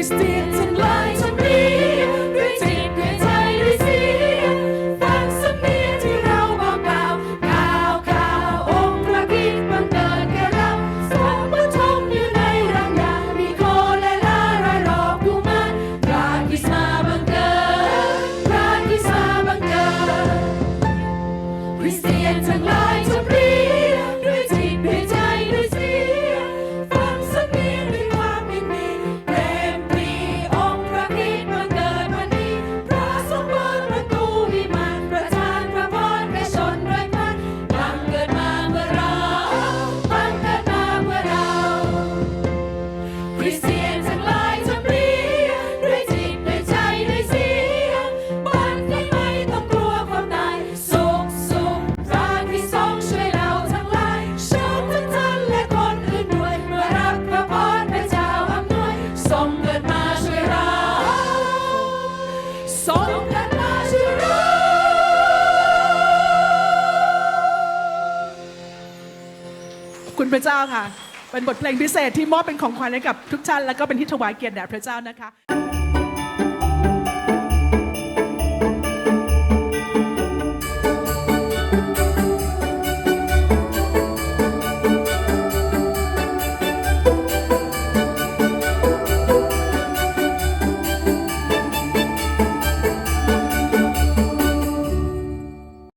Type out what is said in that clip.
ริสเตียนทั้งหลายจงนี้ด้วยจด้วยใจด้วยเสียงฟังเนียงที่เราเบาๆข่าวข่าวองค์พระกิจบังเกิดแก่เาสมบูรณ์ชมอยู่ในรังยามีโคและลาระรอกดูมันพระกิสมาบังเกิดพระกิสมาบังเกิดคริสเตียนทั้งหลาย คุณพระเจ้าค่ะ เป็นบทเพลงพิเศษที่มอบเป็นของขวัญให้กับทุกท่าน แล้วก็เป็นที่ถวายเกียรติแด่พระเจ้านะคะ